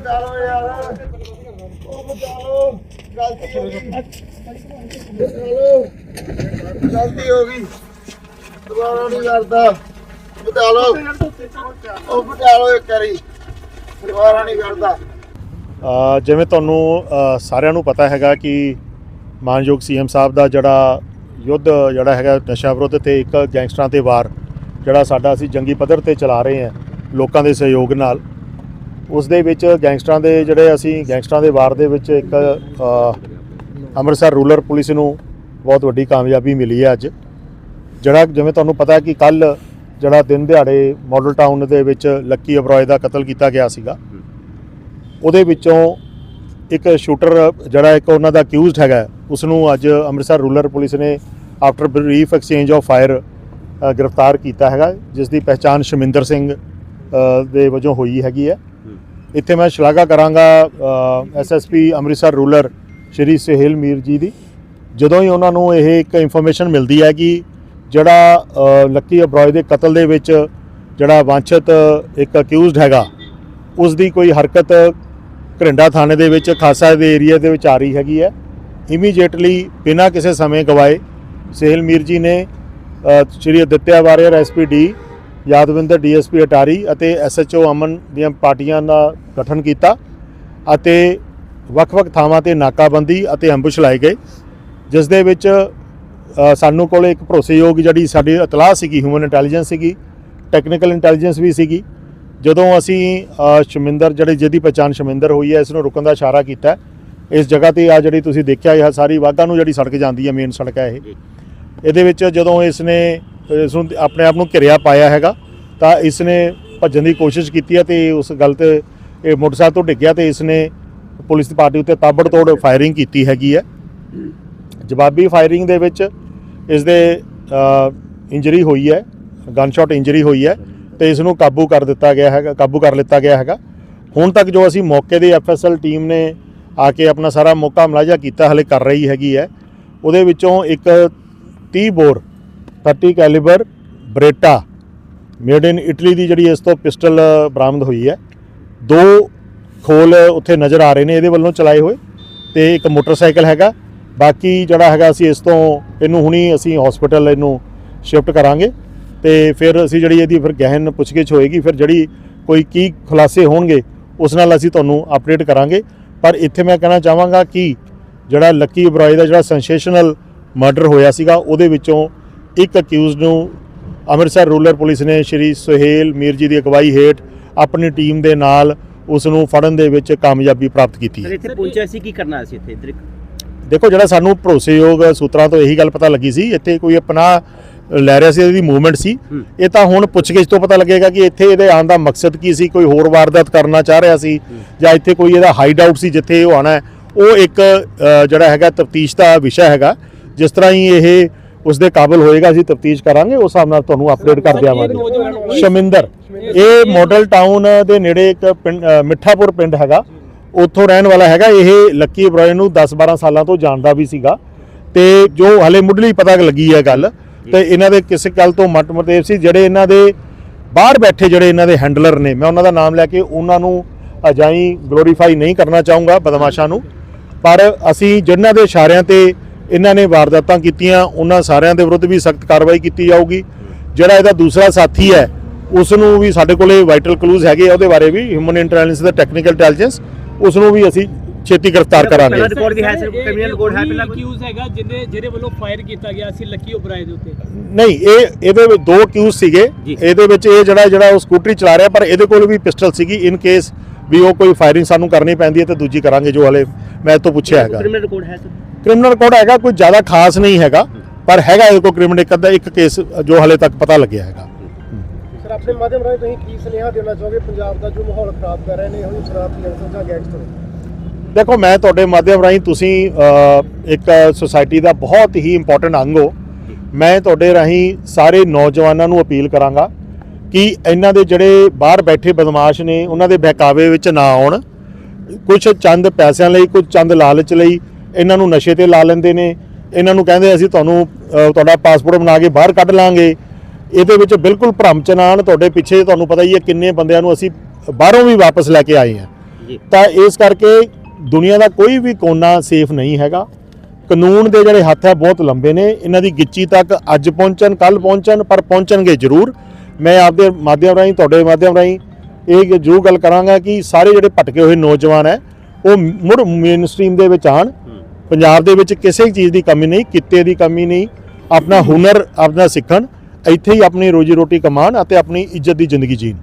ਬਚਾ ਲਓ ਯਾਰ। ਉਹ ਬਚਾ ਲਓ। ਗਲਤੀ ਹੋ ਗਈ। ਬਚਾ ਲਓ ਗਲਤੀ ਹੋ ਗਈ। ਦੁਬਾਰਾ ਨਹੀਂ ਕਰਦਾ। ਬਚਾ ਲਓ। ਉਹ ਬਚਾ ਲਓ ਇੱਕ ਵਾਰੀ। ਦੁਬਾਰਾ ਨਹੀਂ ਕਰਦਾ। ਜਿਵੇਂ ਤੁਹਾਨੂੰ ਸਾਰਿਆਂ ਨੂੰ ਪਤਾ ਹੈਗਾ ਕਿ ਮਾਨਯੋਗ ਸੀਐਮ ਸਾਹਿਬ ਦਾ ਜਿਹੜਾ ਯੁੱਧ ਜਿਹੜਾ ਹੈਗਾ ਨਸ਼ਾ ਵਿਰੁੱਧ ਤੇ ਇੱਕ ਗੈਂਗਸਟਰਾਂ ਤੇ ਵਾਰ ਜਿਹੜਾ ਸਾਡਾ ਅਸੀਂ ਜੰਗੀ ਪੱਧਰ ਤੇ ਚਲਾ ਰਹੇ ਹਾਂ ਲੋਕਾਂ ਦੇ ਸਹਿਯੋਗ ਨਾਲ। ਉਸ ਦੇ ਵਿੱਚ ਗੈਂਗਸਟਰਾਂ ਦੇ ਜਿਹੜੇ ਅਸੀਂ ਗੈਂਗਸਟਰਾਂ ਦੇ ਵਾਰ ਦੇ ਵਿੱਚ ਇੱਕ ਅੰਮ੍ਰਿਤਸਰ ਰੂਰਲ ਪੁਲਿਸ ਨੂੰ ਬਹੁਤ ਵੱਡੀ ਕਾਮਯਾਬੀ ਮਿਲੀ ਹੈ ਅੱਜ। ਜਿਹੜਾ ਜਿਵੇਂ ਤੁਹਾਨੂੰ ਪਤਾ ਕਿ ਕੱਲ ਜਿਹੜਾ ਦਿਨ ਦਿਹਾੜੇ ਮਾਡਲ ਟਾਊਨ ਦੇ ਵਿੱਚ ਲੱਕੀ ਅਬਰੋਏ ਦਾ ਕਤਲ ਕੀਤਾ ਗਿਆ ਸੀਗਾ। ਉਹਦੇ ਵਿੱਚੋਂ ਇੱਕ ਸ਼ੂਟਰ ਜਿਹੜਾ ਇੱਕ ਉਹਨਾਂ ਦਾ ਅਕਿਊਜ਼ਡ ਹੈਗਾ ਉਸ ਨੂੰ ਅੱਜ ਅੰਮ੍ਰਿਤਸਰ ਰੂਰਲ ਪੁਲਿਸ ਨੇ after brief exchange of fire ਗ੍ਰਿਫਤਾਰ ਕੀਤਾ ਹੈਗਾ ਜਿਸ ਦੀ ਪਹਿਚਾਣ ਸ਼ਮਿੰਦਰ ਸਿੰਘ ਦੇ ਵਜੋਂ ਹੋਈ ਹੈਗੀ ਹੈ। ਇੱਥੇ ਮੈਂ ਸ਼ਲਾਘਾ ਕਰਾਂਗਾ ਐਸਐਸਪੀ ਅੰਮ੍ਰਿਤਸਰ ਰੂਰਲ ਸ਼੍ਰੀ ਸੁਹੇਲ ਮੀਰ ਜੀ ਦੀ। ਜਦੋਂ ਹੀ ਉਹਨਾਂ ਨੂੰ ਇਹ ਇੱਕ ਇਨਫੋਰਮੇਸ਼ਨ ਮਿਲਦੀ ਹੈ ਕਿ ਜਿਹੜਾ ਲੱਕੀ ਅਬਰਾਏ ਦੇ ਕਤਲ ਦੇ ਵਿੱਚ ਜਿਹੜਾ ਵਾਂਛਿਤ ਇੱਕ ਅਕਿਊਜ਼ਡ ਹੈਗਾ ਉਸ ਦੀ ਕੋਈ ਹਰਕਤ ਘਰਿੰਡਾ ਥਾਣੇ ਦੇ ਵਿੱਚ ਖਾਸਾ ਦੇ ਏਰੀਆ ਦੇ ਵਿੱਚ ਆ ਰਹੀ ਹੈਗੀ ਹੈ। ਇਮੀਡੀਏਟਲੀ ਬਿਨਾਂ ਕਿਸੇ ਸਮੇਂ ਗਵਾਏ ਸਹਿਲ ਮੀਰ ਜੀ ਨੇ ਅ, ਸ਼੍ਰੀ ਅਦਿੱਤਿਆ ਵਾਰੀਅਰ ਐਸਪੀਡੀ ਯਾਦਵਿੰਦਰ ਡੀਐਸਪੀ ਅਟਾਰੀ ਅਤੇ ਐਸਐਚਓ ਅਮਨ ਦੀਆਂ ਪਾਰਟੀਆਂ ਦਾ ਗਠਨ ਕੀਤਾ ਅਤੇ ਵੱਖ-ਵੱਖ ਥਾਵਾਂ ਤੇ ਨਾਕਾਬੰਦੀ ਅਤੇ ਐਂਬੁਸ਼ ਲਾਏ ਗਏ ਜਿਸ ਦੇ ਵਿੱਚ ਸਾਨੂੰ ਕੋਲ ਇੱਕ ਭਰੋਸੇਯੋਗ ਜਿਹੜੀ ਸਾਡੀ ਇਤਲਾਹ ਸੀਗੀ ਹਿਊਮਨ ਇੰਟੈਲੀਜੈਂਸ ਸੀਗੀ ਟੈਕਨੀਕਲ ਇੰਟੈਲੀਜੈਂਸ ਵੀ ਸੀਗੀ ਜਦੋਂ ਅਸੀਂ ਸ਼ਮਿੰਦਰ ਜਿਹੜੇ ਜਿਹਦੀ ਪਛਾਣ ਸ਼ਮਿੰਦਰ ਹੋਈ ਹੈ ਇਸ ਨੂੰ ਰੁਕਣ ਦਾ ਇਸ਼ਾਰਾ ਕੀਤਾ ਇਸ ਜਗ੍ਹਾ ਤੇ ਆ ਜਿਹੜੀ ਤੁਸੀਂ ਦੇਖਿਆ ਇਹ ਸਾਰੀ ਵਾਗਾ ਨੂੰ ਜਿਹੜੀ ਸੜਕ ਜਾਂਦੀ ਹੈ ਮੇਨ ਸੜਕ ਹੈ ਇਹ। ਇਹਦੇ ਵਿੱਚ ਜਦੋਂ ਇਸ ਨੇ ਇਸ ਨੂੰ ਆਪਣੇ ਆਪ ਨੂੰ ਘਿਰਿਆ ਪਾਇਆ ਹੈਗਾ, ਤਾਂ ਇਸ ਨੇ ਭੱਜਣ ਦੀ ਕੋਸ਼ਿਸ਼ ਕੀਤੀ ਹੈ ਤੇ ਉਸ ਗੱਲ ਤੇ ਇਹ ਮੋਟਰਸਾਈਕਲ ਤੋਂ ਡਿੱਗਿਆ ਤੇ ਇਸ ਨੇ ਪੁਲਿਸ ਦੀ ਪਾਰਟੀ ਉੱਤੇ ਤਾਬੜਤੋੜ ਫਾਇਰਿੰਗ ਕੀਤੀ ਹੈਗੀ ਹੈ। ਜਵਾਬੀ ਫਾਇਰਿੰਗ ਦੇ ਵਿੱਚ ਇਸ ਦੇ ਇੰਜਰੀ ਹੋਈ ਹੈ ਗਨ ਸ਼ਾਟ ਇੰਜਰੀ ਹੋਈ ਹੈ ਤੇ ਇਸ ਨੂੰ ਕਾਬੂ ਕਰ ਦਿੱਤਾ ਗਿਆ ਹੈਗਾ, ਕਾਬੂ ਕਰ ਲਿੱਤਾ ਗਿਆ ਹੈਗਾ। ਹੁਣ ਤੱਕ ਜੋ ਅਸੀਂ ਮੌਕੇ ਦੀ ਐਫਐਸਐਲ ਟੀਮ ਨੇ ਆ ਕੇ ਆਪਣਾ ਸਾਰਾ ਮੌਕਾ ਮੁਲਾਜ਼ਾ ਕੀਤਾ, ਹਲੇ ਕਰ ਰਹੀ ਹੈਗੀ ਹੈ। ਉਹਦੇ ਵਿੱਚੋਂ ਇੱਕ 30 bore 30 calibre Beretta made in Italy ਦੀ ਜਿਹੜੀ ਇਸ ਤੋਂ ਪਿਸਟਲ ਬਰਾਮਦ ਹੋਈ ਹੈ। ਦੋ ਖੋਲ ਉੱਥੇ ਨਜ਼ਰ ਆ ਰਹੇ ਨੇ, ਇਹਦੇ ਵੱਲੋਂ ਚਲਾਏ ਹੋਏ ਤੇ ਇੱਕ ਮੋਟਰਸਾਈਕਲ ਹੈਗਾ। ਬਾਕੀ ਜਿਹੜਾ ਹੈਗਾ ਅਸੀਂ ਇਸ ਤੋਂ, ਇਹਨੂੰ ਹੁਣੀ ਅਸੀਂ ਹਸਪੀਟਲ ਇਹਨੂੰ ਸ਼ਿਫਟ ਕਰਾਂਗੇ ਤੇ ਫਿਰ ਅਸੀਂ ਜਿਹੜੀ ਇਹਦੀ ਫਿਰ ਗਹਿਨ ਪੁੱਛਗਿੱਛ ਹੋਏਗੀ, ਫਿਰ ਜਿਹੜੀ ਕੋਈ ਕੀ ਖੁਲਾਸੇ ਹੋਣਗੇ, ਉਸ ਨਾਲ ਅਸੀਂ ਤੁਹਾਨੂੰ ਅਪਡੇਟ ਕਰਾਂਗੇ। ਪਰ ਇੱਥੇ ਮੈਂ ਕਹਿਣਾ ਚਾਹਾਂਗਾ ਕਿ ਜਿਹੜਾ ਲੱਕੀ ਬਰਾਏ ਦਾ ਜਿਹੜਾ ਸੈਂਸੇਸ਼ਨਲ ਮਰਡਰ ਹੋਇਆ ਸੀਗਾ, ਉਹਦੇ ਵਿੱਚੋਂ ਇੱਕ ਅਕਿਊਜ਼ਡ ਨੂੰ ਅੰਮ੍ਰਿਤਸਰ ਰੂਰਲ ਪੁਲਿਸ ਨੇ ਸ਼੍ਰੀ ਸੁਹੇਲ ਮੀਰ ਜੀ ਦੀ ਅਗਵਾਈ ਹੇਠ ਆਪਣੀ ਟੀਮ ਦੇ ਨਾਲ ਉਸ ਨੂੰ ਫੜਨ ਦੇ ਵਿੱਚ ਕਾਮਯਾਬੀ ਪ੍ਰਾਪਤ ਕੀਤੀ ਹੈ। ਇੱਥੇ ਪਹੁੰਚਿਆ ਸੀ ਕੀ ਕਰਨਾ ਸੀ ਇੱਥੇ? ਇੱਧਰ ਦੇਖੋ ਜਿਹੜਾ ਸਾਨੂੰ ਭਰੋਸੇਯੋਗ ਸੂਤਰਾਂ ਤੋਂ ਇਹੀ ਗੱਲ ਪਤਾ ਲੱਗੀ ਸੀ ਇੱਥੇ ਕੋਈ ਆਪਣਾ ਲੈ ਰਿਹਾ ਸੀ ਇਹਦੀ ਮੂਵਮੈਂਟ ਸੀ। ਇਹ ਤਾਂ ਹੁਣ ਪੁੱਛਗਿੱਛ ਤੋਂ ਪਤਾ ਲੱਗੇਗਾ ਕਿ ਇੱਥੇ ਇਹਦੇ ਆਉਣ ਦਾ ਮਕਸਦ ਕੀ ਸੀ ਕੋਈ ਹੋਰ ਵਾਰਦਾਤ ਕਰਨਾ ਚਾਹ ਰਿਹਾ ਸੀ ਜਾਂ ਇੱਥੇ ਕੋਈ ਇਹਦਾ ਹਾਈਡ ਆਊਟ ਸੀ ਜਿੱਥੇ ਉਹ ਆਣਾ ਉਹ ਇੱਕ ਜਿਹੜਾ ਹੈਗਾ ਤਫਤੀਸ਼ ਦਾ ਵਿਸ਼ਾ ਹੈਗਾ ਜਿਸ ਤਰ੍ਹਾਂ ਹੀ ਇਹ ਉਸ ਦੇ ਕਾਬਲ ਹੋਏਗਾ, ਅਸੀਂ ਤਫਤੀਸ਼ ਕਰਾਂਗੇ, ਉਸ ਹਿਸਾਬ ਨਾਲ ਤੁਹਾਨੂੰ ਅਪਡੇਟ ਕਰ ਦਿਆਵਾਂਗੇ। ਸ਼ਮਿੰਦਰ, ਇਹ ਮਾਡਲ ਟਾਊਨ ਦੇ ਨੇੜੇ ਇੱਕ ਪਿੰਡ ਮਿੱਠਾਪੁਰ ਪਿੰਡ ਹੈਗਾ। ਉੱਥੋਂ ਰਹਿਣ ਵਾਲਾ ਹੈਗਾ, ਇਹ ਲੱਕੀ ਬਰੋਏ ਨੂੰ 10-12 ਸਾਲਾਂ ਤੋਂ ਜਾਣਦਾ ਵੀ ਸੀਗਾ। ਤੇ ਜੋ ਹਲੇ ਮੁੱਢਲੀ ਪਤਾ ਲੱਗੀ ਹੈ ਗੱਲ, ਤੇ ਇਹਨਾਂ ਦੇ ਕਿਸੇ ਗੱਲ ਤੋਂ ਮਟਮਰਦੇਵ ਸੀ, ਜਿਹੜੇ ਇਹਨਾਂ ਦੇ ਬਾਹਰ ਬੈਠੇ ਜਿਹੜੇ ਇਹਨਾਂ ਦੇ ਹੈਂਡਲਰ ਨੇ, ਮੈਂ ਉਹਨਾਂ ਦਾ ਨਾਮ ਲੈ ਕੇ ਉਹਨਾਂ ਨੂੰ ਅਜਾਈ ਗਲੋਰੀਫਾਈ ਨਹੀਂ ਕਰਨਾ ਚਾਹੂੰਗਾ ਬਦਮਾਸ਼ਾਂ ਨੂੰ। ਪਰ ਅਸੀਂ ਜਿਨ੍ਹਾਂ ਦੇ ਇਸ਼ਾਰਿਆਂ ਤੇ ਇਹਨਾਂ ਨੇ ਵਾਰਦਾਤਾਂ ਕੀਤੀਆਂ ਉਹਨਾਂ ਸਾਰਿਆਂ ਦੇ ਵਿਰੁੱਧ ਵੀ ਸਖਤ ਕਾਰਵਾਈ ਕੀਤੀ ਜਾਊਗੀ। ਜਿਹੜਾ ਇਹਦਾ ਦੂਸਰਾ ਸਾਥੀ ਹੈ ਉਸ ਨੂੰ ਵੀ ਸਾਡੇ ਕੋਲੇ ਵਾਈਟਲ ਕਲੂਜ਼ ਹੈਗੇ ਆ ਉਹਦੇ ਬਾਰੇ ਵੀ ਹਿਊਮਨ ਇੰਟੈਲੀਜੈਂਸ ਦਾ ਟੈਕਨੀਕਲ ਇੰਟੈਲੀਜੈਂਸ ਉਸ ਨੂੰ ਵੀ ਅਸੀਂ ਛੇਤੀ ਗ੍ਰਿਫਤਾਰ ਕਰਾਂਗੇ। ਪਹਿਲਾਂ ਰਿਕਾਰਡ ਵੀ ਹੈ ਸਰ ਕ੍ਰਿਮੀਨਲ ਰਿਕਾਰਡ ਹੈ ਪਹਿਲਾਂ ਕੋਈ? ਅਕਿਊਜ਼ ਹੈਗਾ ਜਿਹਦੇ ਜਿਹਦੇ ਵੱਲੋਂ ਫਾਇਰ ਕੀਤਾ ਗਿਆ ਸੀ ਲੱਕੀ ਓਬਰਾਏ ਦੇ ਉੱਤੇ। ਨਹੀਂ ਇਹ ਇਹਦੇ ਵਿੱਚ ਦੋ ਕਿਊਜ਼ ਸੀਗੇ। ਇਹਦੇ ਵਿੱਚ ਇਹ ਜਿਹੜਾ ਜਿਹੜਾ ਉਹ ਸਕੂਟਰੀ ਚਲਾ ਰਿਹਾ ਪਰ ਇਹਦੇ ਕੋਲ ਵੀ ਪਿਸਟਲ ਸੀਗੀ ਇਨ ਕੇਸ ਵੀ ਉਹ ਕੋਈ ਫਾਇਰਿੰਗ ਸਾਨੂੰ ਕਰਨੀ ਪੈਂਦੀ ਹੈ ਤਾਂ ਦੂਜੀ ਕਰਾਂਗੇ ਜੋ ਹਲੇ ਮੈਂ ਇਹ ਤੋਂ ਪੁੱਛਿਆ ਹੈਗਾ। ਕ੍ਰਿਮੀਨਲ ਰਿਕਾਰਡ ਹੈ ਸਰ? ਕ੍ਰਿਮੀਨਲ ਕੋਡ ਹੈਗਾ ਕੋਈ ਜ਼ਿਆਦਾ ਖਾਸ ਨਹੀਂ ਹੈਗਾ ਪਰ ਹੈਗਾ ਇਹਦੇ ਕੋਲ ਕ੍ਰਿਮੀਨਲ ਇੱਕ ਅੱਧਾ ਇੱਕ ਕੇਸ ਜੋ ਹਲੇ ਤੱਕ ਪਤਾ ਲੱਗਿਆ ਹੈਗਾ। ਸਰ ਆਪਣੇ ਮਾਧਿਅਮ ਰਾਹੀਂ ਤੁਸੀਂ ਕੀ ਸੁਨੇਹਾ ਦੇਣਾ ਚਾਹੋਗੇ? ਪੰਜਾਬ ਦਾ ਜੋ ਮਾਹੌਲ ਖਰਾਬ ਕਰ ਰਹੇ ਨੇ ਹੁਣ ਸ਼ਰਾਰਤੀ ਅਨਸਰ ਜਾਂ ਗੈਂਗਸਟਰ? ਦੇਖੋ ਮੈਂ ਤੁਹਾਡੇ ਮਾਧਿਅਮ ਰਾਹੀਂ ਤੁਸੀਂ ਇੱਕ ਸੁਸਾਇਟੀ ਦਾ ਬਹੁਤ ਹੀ ਇੰਪੋਰਟੈਂਟ ਅੰਗ ਹੋ। ਮੈਂ ਤੁਹਾਡੇ ਰਾਹੀਂ ਸਾਰੇ ਨੌਜਵਾਨਾਂ ਨੂੰ ਅਪੀਲ ਕਰਾਂਗਾ ਕਿ ਇਹਨਾਂ ਦੇ ਜਿਹੜੇ ਬਾਹਰ ਬੈਠੇ ਬਦਮਾਸ਼ ਨੇ ਉਹਨਾਂ ਦੇ ਬਹਿਕਾਵੇ ਵਿੱਚ ਨਾ ਆਉਣ। ਕੁਝ ਚੰਦ ਪੈਸਿਆਂ ਲਈ ਕੁਝ ਚੰਦ ਲਾਲਚ ਲਈ ਇਹਨਾਂ ਨੂੰ ਨਸ਼ੇ ਤੇ ਲਾ ਲੈਂਦੇ ਨੇ। ਇਹਨਾਂ ਨੂੰ ਕਹਿੰਦੇ ਅਸੀਂ ਤੁਹਾਨੂੰ ਤੁਹਾਡਾ ਪਾਸਪੋਰਟ ਬਣਾ ਕੇ ਬਾਹਰ ਕੱਢ ਲਾਂਗੇ। ਇਹਦੇ ਵਿੱਚ ਬਿਲਕੁਲ ਭ੍ਰਮ ਚ ਨਾ ਆਉਣ ਤੁਹਾਡੇ ਪਿੱਛੇ ਤੁਹਾਨੂੰ ਪਤਾ ਹੀ ਹੈ ਕਿੰਨੇ ਬੰਦਿਆਂ ਨੂੰ ਅਸੀਂ ਬਾਹਰੋਂ ਵੀ ਵਾਪਸ ਲੈ ਕੇ ਆਏ ਹਾਂ। ਤਾਂ ਇਸ ਕਰਕੇ ਦੁਨੀਆ ਦਾ ਕੋਈ ਵੀ ਕੋਨਾ ਸੇਫ ਨਹੀਂ ਹੈਗਾ। ਕਾਨੂੰਨ ਦੇ ਜਿਹੜੇ ਹੱਥ ਹੈ ਬਹੁਤ ਲੰਬੇ ਨੇ। ਇਹਨਾਂ ਦੀ ਗਿੱਚੀ ਤੱਕ ਅੱਜ ਪਹੁੰਚਣ ਕੱਲ ਪਹੁੰਚਣ ਪਰ ਪਹੁੰਚਣਗੇ ਜ਼ਰੂਰ। ਮੈਂ ਆਪਦੇ ਮਾਧਿਅਮ ਰਾਹੀਂ ਤੁਹਾਡੇ ਮਾਧਿਅਮ ਰਾਹੀਂ ਇਹ ਜ਼ਰੂਰ ਗੱਲ ਕਰਾਂਗਾ ਕਿ ਸਾਰੇ ਜਿਹੜੇ ਭਟਕੇ ਹੋਏ ਨੌਜਵਾਨ ਹੈ ਉਹ ਮੁੜ ਮੇਨ ਸਟ੍ਰੀਮ ਦੇ ਵਿੱਚ ਆਣ ਪੰਜਾਬ ਦੇ ਵਿੱਚ ਕਿਸੇ ਚੀਜ਼ ਦੀ ਕਮੀ ਨਹੀਂ, ਕਿੱਤੇ ਦੀ ਕਮੀ ਨਹੀਂ, ਆਪਣਾ ਹੁਨਰ, ਆਪਣਾ ਸਿੱਖਣ, ਇੱਥੇ ਹੀ ਆਪਣੀ ਰੋਜੀ ਰੋਟੀ ਕਮਾਉਣ ਅਤੇ ਆਪਣੀ ਇੱਜ਼ਤ ਦੀ ਜ਼ਿੰਦਗੀ ਜੀਣ।